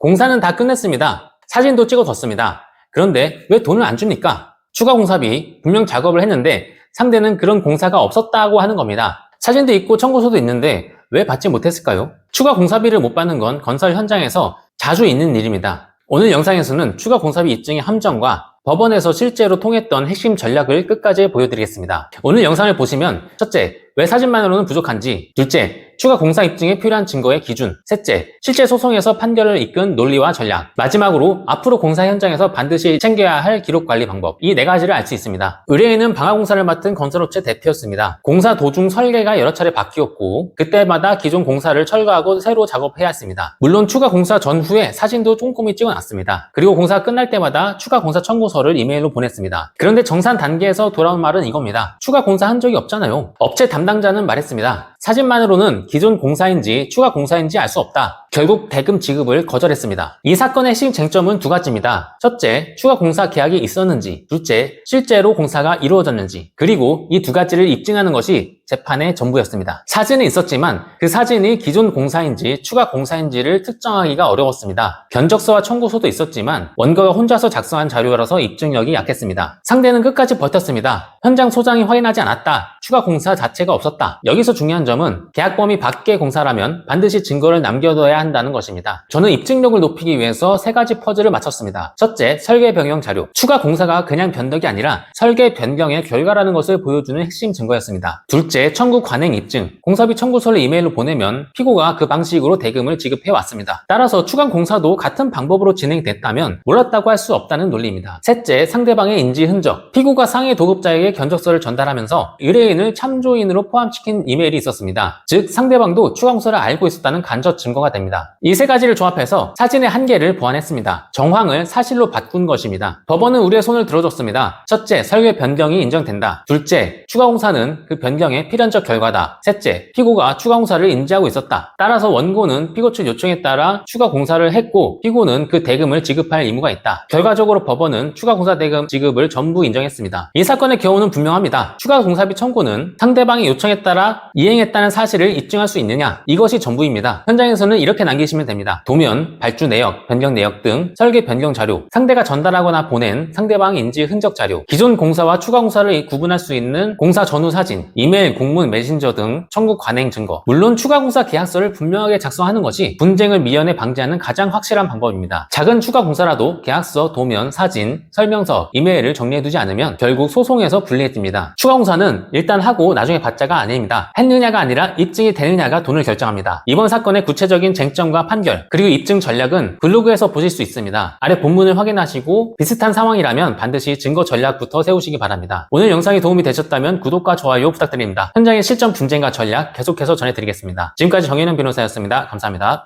공사는 다 끝냈습니다. 사진도 찍어뒀습니다. 그런데 왜 돈을 안 줍니까? 추가 공사비 분명 작업을 했는데 상대는 그런 공사가 없었다고 하는 겁니다. 사진도 있고 청구서도 있는데 왜 받지 못했을까요? 추가 공사비를 못 받는 건 건설 현장에서 자주 있는 일입니다. 오늘 영상에서는 추가 공사비 입증의 함정과 법원에서 실제로 통했던 핵심 전략을 끝까지 보여드리겠습니다. 오늘 영상을 보시면 첫째, 왜 사진만으로는 부족한지 둘째, 추가 공사 입증에 필요한 증거의 기준 셋째, 실제 소송에서 판결을 이끈 논리와 전략 마지막으로 앞으로 공사 현장에서 반드시 챙겨야 할 기록 관리 방법 이 네 가지를 알 수 있습니다. 의뢰인은 방화공사를 맡은 건설업체 대표였습니다. 공사 도중 설계가 여러 차례 바뀌었고 그때마다 기존 공사를 철거하고 새로 작업해야 했습니다. 물론 추가 공사 전후에 사진도 꼼꼼히 찍어놨습니다. 그리고 공사가 끝날 때마다 추가 공사 청구서를 이메일로 보냈습니다. 그런데 정산 단계에서 돌아온 말은 이겁니다. 추가 공사 한 적이 없잖아요. 업체 담당자는 말했습니다. 사진만으로는 기존 공사인지 추가 공사인지 알 수 없다. 결국 대금 지급을 거절했습니다. 이 사건의 핵심 쟁점은 두 가지입니다. 첫째, 추가 공사 계약이 있었는지, 둘째, 실제로 공사가 이루어졌는지, 그리고 이 두 가지를 입증하는 것이 재판의 전부였습니다. 사진은 있었지만 그 사진이 기존 공사인지 추가 공사인지를 특정하기가 어려웠습니다. 견적서와 청구서도 있었지만 원고가 혼자서 작성한 자료라서 입증력이 약했습니다. 상대는 끝까지 버텼습니다. 현장 소장이 확인하지 않았다. 추가 공사 자체가 없었다. 여기서 중요한 점은 계약 범위 밖의 공사라면 반드시 증거를 남겨둬야 한다는 것입니다. 저는 입증력을 높이기 위해서 세 가지 퍼즐을 맞췄습니다. 첫째, 설계 변경 자료. 추가 공사가 그냥 변덕이 아니라 설계 변경의 결과라는 것을 보여주는 핵심 증거였습니다. 둘째, 청구 관행 입증. 공사비 청구서를 이메일로 보내면 피고가 그 방식으로 대금을 지급해 왔습니다. 따라서 추가 공사도 같은 방법으로 진행됐다면 몰랐다고 할 수 없다는 논리입니다. 셋째, 상대방의 인지 흔적. 피고가 상해 도급자에게 견적서를 전달하면서 의뢰인을 참조인으로 포함시킨 이메일이 있었습니다. 즉, 상대방도 추가 공사를 알고 있었다는 간접 증거가 됩니다. 이 세 가지를 조합해서 사진의 한계를 보완했습니다. 정황을 사실로 바꾼 것입니다. 법원은 우리의 손을 들어줬습니다. 첫째, 설계 변경이 인정된다. 둘째, 추가 공사는 그 변경의 필연적 결과다. 셋째, 피고가 추가 공사를 인지하고 있었다. 따라서 원고는 피고 측 요청에 따라 추가 공사를 했고 피고는 그 대금을 지급할 의무가 있다. 결과적으로 법원은 추가 공사 대금 지급을 전부 인정했습니다. 이 사건의 경우는 분명합니다. 추가 공사비 청구는 상대방의 요청에 따라 이행했다는 사실을 입증할 수 있느냐 이것이 전부입니다. 현장에서는 이렇게 남기시면 됩니다. 도면, 발주 내역, 변경 내역 등 설계 변경 자료, 상대가 전달하거나 보낸 상대방 인지 흔적 자료, 기존 공사와 추가 공사를 구분할 수 있는 공사 전후 사진, 이메일, 공문, 메신저 등 청구 관행 증거. 물론 추가 공사 계약서를 분명하게 작성하는 것이 분쟁을 미연에 방지하는 가장 확실한 방법입니다. 작은 추가 공사라도 계약서, 도면, 사진, 설명서, 이메일을 정리해두지 않으면 결국 소송에서 불리해집니다. 추가 공사는 일단 하고 나중에 받자가 아닙니다. 했느냐가 아니라 입증이 되느냐가 돈을 결정합니다. 이번 사건의 구체적인 쟁점과 판결, 그리고 입증 전략은 블로그에서 보실 수 있습니다. 아래 본문을 확인하시고 비슷한 상황이라면 반드시 증거 전략부터 세우시기 바랍니다. 오늘 영상이 도움이 되셨다면 구독과 좋아요 부탁드립니다. 현장의 실전 분쟁과 전략 계속해서 전해드리겠습니다. 지금까지 정현영 변호사였습니다. 감사합니다.